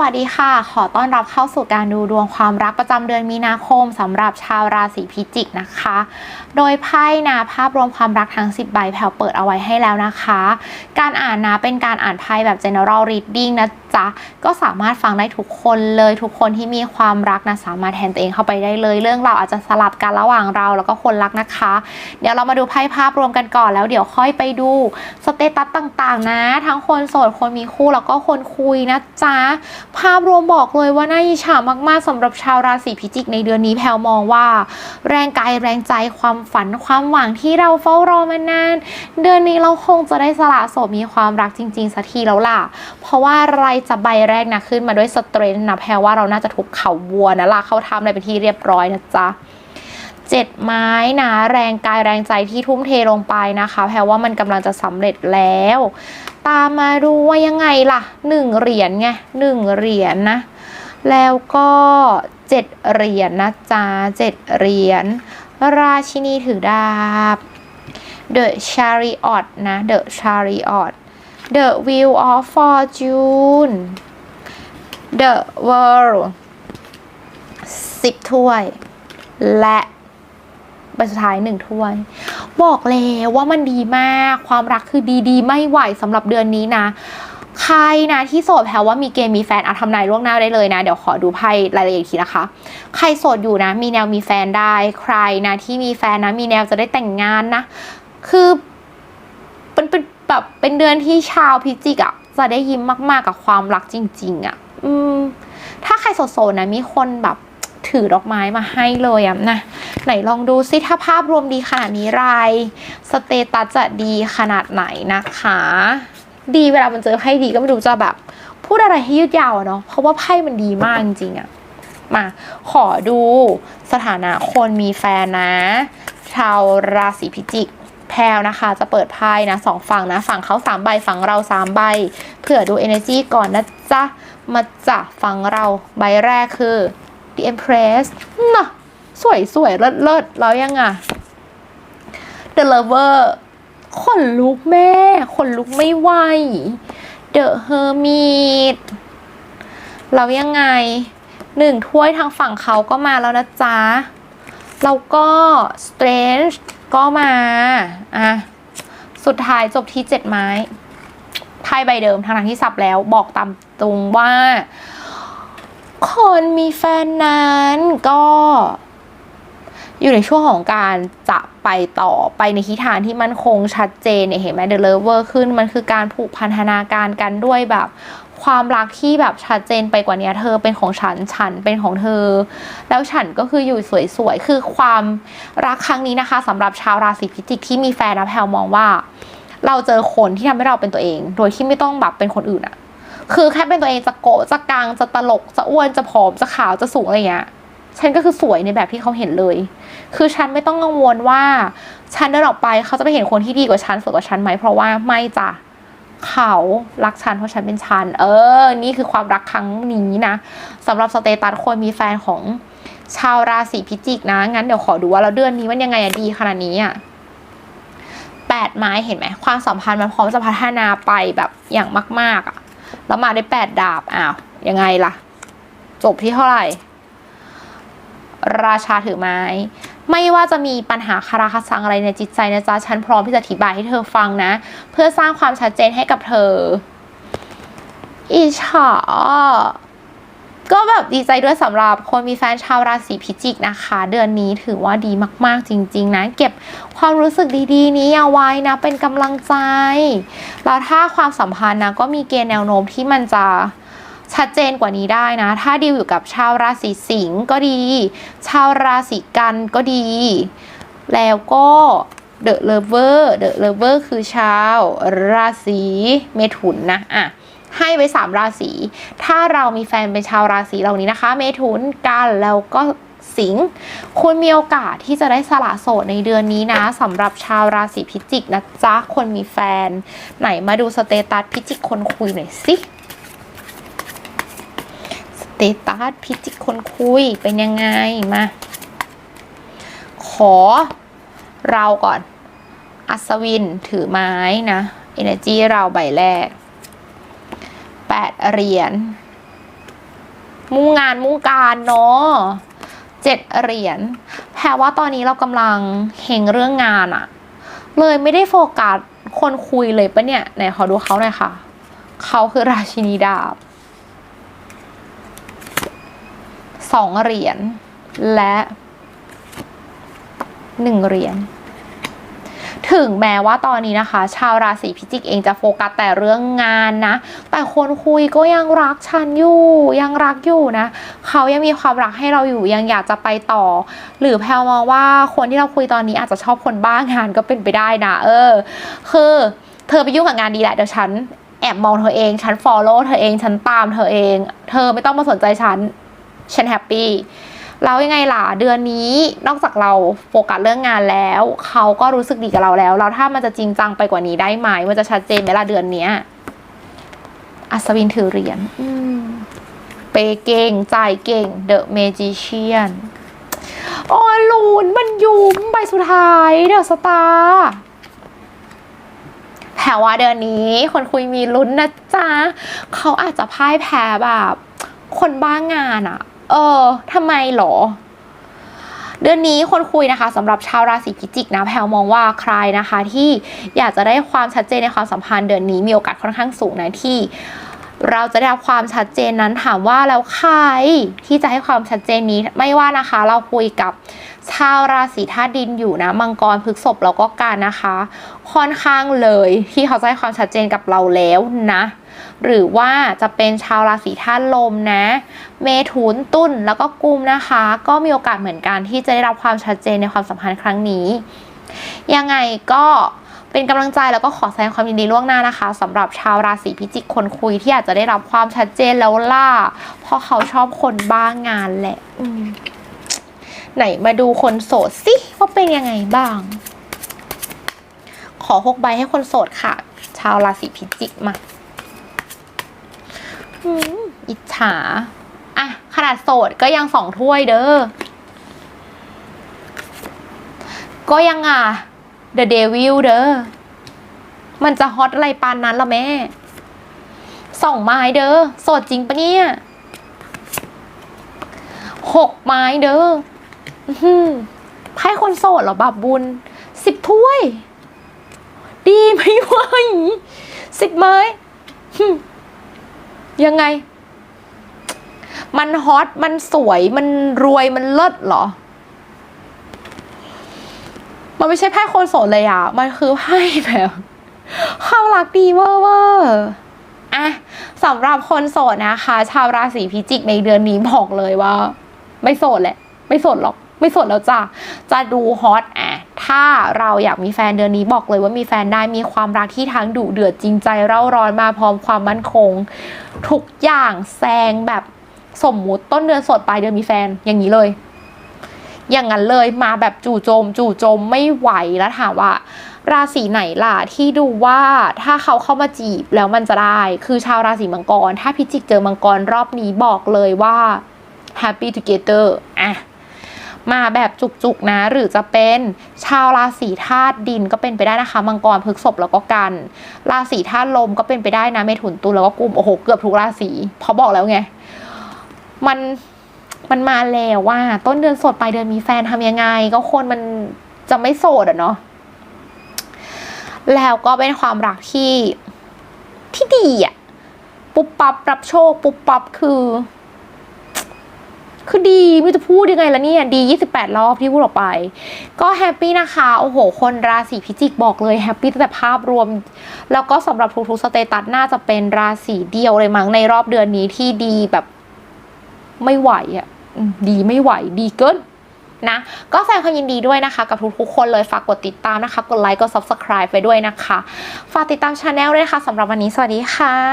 วัสดีค่ะ ขอต้อนรับเข้าสู่การดูดวงความรักประจำเดือนมีนาคมสำหรับชาวราศีพิจิกนะคะ โดยไพ่นะภาพรวมความรักทั้ง 10 ใบแผ่วเปิดเอาไว้ให้แล้วนะคะ การอ่านนะเป็นการอ่านไพ่แบบ general reading นะ จ๊ะก็สามารถฟังได้ทุกคนเลยทุกคนที่มีความรักนะสามารถแทนตัวเองเข้าไปได้เลย เรื่องเราอาจจะสลับกันระหว่างเราแล้วก็คนรักนะคะ เดี๋ยวเรามาดูไพ่ภาพรวมกันก่อนแล้วเดี๋ยวค่อยไปดูสเตตัสต่างๆ นะ ทั้งคนโสดคนมีคู่แล้วก็คนคุยนะจ๊ะภาพรวมบอกเลยว่าน่าอิจฉามากๆสำหรับชาวราศีพิจิกในเดือนนี้แพลวมองว่า แรงกายแรงใจความฝันความหวังที่เราเฝ้ารอมานานเดือนนี้เราคงจะได้สละโสดมีความรักจริงๆสักทีแล้วล่ะ เพราะว่าอะไรจะใบแรกนะขึ้นมาด้วยสเตรนท์นะแพลว่าเราน่าจะถูกเข่าวัวนะล่ะเข้าทำอะไรเป็นที่เรียบร้อยนะจ๊ะเจ็ดไม้นะแรงกายแรงใจที่ทุ่มเทลงไปนะคะ แพลว่ามันกำลังจะสำเร็จแล้ว ตามมาดูว่ายังไงล่ะหนึ่งเหรียญไงหนึ่งเหรียญนะ แล้วก็เจ็ดเหรียญนะจ๊ะเจ็ดเหรียญราชินีถือดาบ The Chariot นะ The Chariot The Wheel of Fortune The World สิบถ้วย และใบสุดท้ายหนึ่งถ้วย บอกแล้วว่ามันดีมาก ความรักคือดีๆ ไม่ไหวสำหรับเดือนนี้นะ ใครนะที่โสดแพลว่ามีเกมมีแฟนเอาทำนายล่วงหน้าได้เลยนะ เดี๋ยวขอดูไพ่รายละเอียดทีนะคะ ใครโสดอยู่นะ มีแนวมีแฟนได้ ใครนะที่มีแฟนนะ มีแนวจะได้แต่งงานนะ คือเป็นเป็น แบบเป็นเดือนที่ชาวพิจิกอะจะได้ยิ้มมากๆกับความรักจริง ๆอะอืม ถ้าใครโสดๆนะมีคนแบบถือดอกไม้มาให้เลยอะนะไหนลองดูซิถ้าภาพรวมดีขนาดนี้รายสเตตัสจะดีขนาดไหนนะคะ ดีเวลามันเจอไพ่ดีก็ไม่รู้จะแบบ พูดอะไรให้ยืดยาวเนาะเพราะว่าไพ่มันดีมากจริงๆอะมาขอดูสถานะคนมีแฟนนะ ชาวราศีพิจิก แพลวนะคะ จะเปิดไพ่นะสองฝั่งนะ ฝั่งเขาสามใบฝั่งเราสามใบเผื่อดู energy ก่อนนะจ๊ะ มาจ้ะฝั่งเราใบแรกคือ The Empress น่ะสวยสวยเลิศเลิศแล้วยังอะ The Lover ขนลุกแม่ขนลุกไม่ไหว The Hermit แล้วยังไงหนึ่งถ้วยทางฝั่งเขาก็มาแล้วนะจ๊ะแล้วก็ Strange ก็มา อะ สุดท้ายจบที่เจ็ดไม้ไพ่ใบเดิมทางทางที่สับแล้วบอกตามตรงว่า คนมีแฟนนั้นก็ อยู่ในช่วงของการจะไปต่อไปในทิศทางที่มันคงชัดเจนเนี่ยเห็นไหมเดลเวอร์ขึ้นมันคือการผูกพันธนาการกันด้วยแบบ ความรักที่แบบชัดเจนไปกว่านี้เธอเป็นของฉันฉันเป็นของเธอ แล้วฉันก็คืออยู่สวยๆคือความรักครั้งนี้นะคะสำหรับชาวราศีพิจิกที่มีแฟนนะแพลมองว่า เราเจอคนที่ทำให้เราเป็นตัวเอง โดยที่ไม่ต้องแบบเป็นคนอื่นอะคือแค่เป็นตัวเองจะโกะจะกลางจะตลกจะอ้วนจะผอมจะขาวจะสูงอะไรเงี้ยฉันก็คือสวยในแบบที่เขาเห็นเลย คือฉันไม่ต้องกังวลว่า ฉันเดินออกไปเขาจะไปเห็นคนที่ดีกว่าฉันสวยกว่าฉันไหมเพราะว่าไม่จ้ะ เขารักฉันเพราะฉันเป็นฉัน เออ นี่คือความรักครั้งนี้นะสำหรับสเตตัสคนมีแฟนของชาวราศีพิจิกนะ งั้นเดี๋ยวขอดูว่าแล้วเดือนนี้มันยังไงอะดีขนาดนี้อะแปดไม้เห็นไหมความสัมพันธ์มันพร้อมจะพัฒนาไปแบบอย่างมาก ๆอะแล้วมาได้แปดดาบอ้าวยังไงล่ะ จบที่เท่าไหร่ ราชาถือไม้ ไม่ว่าจะมีปัญหาคาราคาซังอะไรในจิตใจนะจ๊ะฉันพร้อมที่จะอธิบายให้เธอฟังนะ เพื่อสร้างความชัดเจนให้กับเธออิจฉาก็แบบดีใจด้วยสำหรับคนมีแฟนชาวราศีพิจิกนะคะ เดือนนี้ถือว่าดีมากๆจริง ๆ นะ เก็บความรู้สึกดีๆ นี้เอาไว้นะ เป็นกำลังใจ แล้วถ้าความสัมพันธ์นะก็มีเกณฑ์แนวโน้มที่มันจะ ชัดเจนกว่านี้ได้นะ ถ้าดีลอยู่กับชาวราศีสิงห์ก็ดี ชาวราศีกันก็ดี แล้วก็เดอะเลเวอร์เดอะเลเวอร์คือชาวราศีเมถุนนะอะให้ไว้สามราศี ถ้าเรามีแฟนเป็นชาวราศีเหล่านี้นะคะ เมถุนกันแล้วก็สิงห์คุณมีโอกาสที่จะได้สละโสดในเดือนนี้นะสำหรับชาวราศีพิจิกนะจ๊ะคนมีแฟน ไหนมาดูสเตตัสพิจิกคนคุยหน่อยสิ เตตัสพิจิกคนคุยเป็นยังไงมา ขอเราก่อน อัศวินถือไม้นะ Energy เราใบแรกแปดเหรียญมุ่งงานมุ่งการเนาะเจ็ดเหรียญแปลว่าตอนนี้เรากำลังเฮงเรื่องงานอะเลยไม่ได้โฟกัสคนคุยเลยปะเนี่ยไหนขอดูเขาหน่อยค่ะ เขาคือราชินีดาบ สองเหรียญและหนึ่งเหรียญถึงแม้ว่าตอนนี้นะคะ ชาวราศีพิจิกเองจะโฟกัสแต่เรื่องงานนะ แต่คนคุยก็ยังรักฉันอยู่ ยังรักอยู่นะ เขายังมีความรักให้เราอยู่ยังอยากจะไปต่อ หรือแพลมองว่าคนที่เราคุยตอนนี้อาจจะชอบคนบ้างานก็เป็นไปได้นะ เออ คือเธอไปยุ่งกับงานดีแหละเดี๋ยวฉันแอบมองเธอเอง ฉัน follow เธอเอง ฉันตามเธอเอง เธอไม่ต้องมาสนใจฉัน ฉันแฮปปี้แล้วยังไงล่ะเดือนนี้นอกจากเราโฟกัสเรื่องงานแล้ว เขาก็รู้สึกดีกับเราแล้ว แล้วถ้ามันจะจริงจังไปกว่านี้ได้ไหมมันจะชัดเจนไหมล่ะเดือนเนี้ยอัศวินถือเหรียญอืมเปย์เก่งจ่ายเก่งเดอะเมจิเชียนโอ้ยลูนมันยุ้มใบสุดท้ายเดอะสตาร์แผลว่าเดือนนี้คนคุยมีลุ้นนะจ๊ะ เขาอาจจะพ่ายแพ้แบบ คนบ้างงานอะ เออทำไมหรอ เดือนนี้คนคุยนะคะสำหรับชาวราศีพิจิกนะแพลมองว่าใครนะคะ ที่อยากจะได้ความชัดเจนในความสัมพันธ์เดือนนี้มีโอกาสค่อนข้างสูงนะที่เราจะได้รับความชัดเจนนั้นถามว่าแล้วใครที่จะให้ความชัดเจนนี้ไม่ว่านะคะ เราคุยกับชาวราศีธาตุดินอยู่นะมังกรพฤกษภแล้วก็การนะคะ ค่อนข้างเลยที่เขาจะให้ความชัดเจนกับเราแล้วนะ หรือว่าจะเป็นชาวราศีธาตุลมนะ เมถุนตุลแล้วก็กุมนะคะ ก็มีโอกาสเหมือนกันที่จะได้รับความชัดเจนในความสัมพันธ์ครั้งนี้ ยังไงก็เป็นกำลังใจแล้วก็ขอแสดงความยินดีล่วงหน้านะคะสำหรับชาวราศีพิจิกคนคุยที่อาจจะได้รับความชัดเจนแล้วล่ะเพราะเขาชอบคนบ้างงานแหละไหนมาดูคนโสดสิว่าเป็นยังไงบ้าง ขอหกใบให้คนโสดค่ะ ชาวราศีพิจิกมา อิจฉา อะ ขนาดโสดก็ยังสองถ้วยเด้อ ก็ยังอะ The Devil เด้อ มันจะฮอตอะไรปานนั้นละแม่สองไม้เด้อ โสดจริงปะเนี่ยหกไม้เด้ออื้อหือไพ่คนโสดเหรอบาบุญสิบถ้วย ดีไหมวะสิบไม้ ยังไง มันฮอต มันสวย มันรวย มันเลิศเหรอ มันไม่ใช่ไพ่คนโสดเลยอะมันคือไพ่แบบความรักดีเวอร์เวอร์อะสำหรับคนโสดนะคะ ชาวราศีพิจิกในเดือนนี้บอกเลยว่า ไม่โสดแหละ ไม่โสดหรอก ไม่โสดแล้วจ้ะ จะดูฮอตอะ ถ้าเราอยากมีแฟนเดือนนี้บอกเลยว่ามีแฟนได้มีความรักที่ทั้งดุเดือดจริงใจเร่าร้อนมาพร้อมความมั่นคง ทุกอย่างแซงแบบสมมุติต้นเดือนสดปลายเดือนมีแฟนอย่างนี้เลย อย่างนั้นเลยมาแบบจู่โจม จู่โจมไม่ไหวแล้วถามว่า ราศีไหนล่ะที่ดูว่าถ้าเขาเข้ามาจีบแล้วมันจะได้ คือชาวราศีมังกร ถ้าพิจิกเจอมังกรรอบนี้บอกเลยว่า happy together อะ มาแบบจุกๆนะ หรือจะเป็นชาวราศีธาตุดินก็เป็นไปได้นะคะมังกรพฤกษภแล้วก็กัน ราศีธาตุลมก็เป็นไปได้นะเมถุนตุลแล้วก็กุมโอ้โหเกือบทุกราศีเพราะบอกแล้วไงมันมันมาแล้วว่า ต้นเดือนโสดปลายเดือนมีแฟนทำยังไง ก็คนมันจะไม่โสดอะเนาะแล้วก็เป็นความรักที่ที่ดีอะปุ๊บปั๊บรับโชค ปุ๊บปั๊บคือ คือดีไม่จะพูดยังไงละเนี่ยดี 28 รอบที่พูดออกไป ก็แฮปปี้นะคะ โอ้โห คนราศีพิจิกบอกเลยแฮปปี้ตั้งแต่ภาพรวม แล้วก็สำหรับทุกๆสเตตัสน่าจะเป็นราศีเดียวเลยมั้งในรอบเดือนนี้ที่ดีแบบไม่ไหวอะ่ะดีไม่ไหวดีเกินนะก็แสดงความยินดีด้วยนะคะ กับทุกๆคนเลยฝากกดติดตามนะคะ กดไลค์กด subscribe ไปด้วยนะคะ ฝากติดตามช anel ด้วยนะคะสำหรับวันนี้สวัสดีค่ะ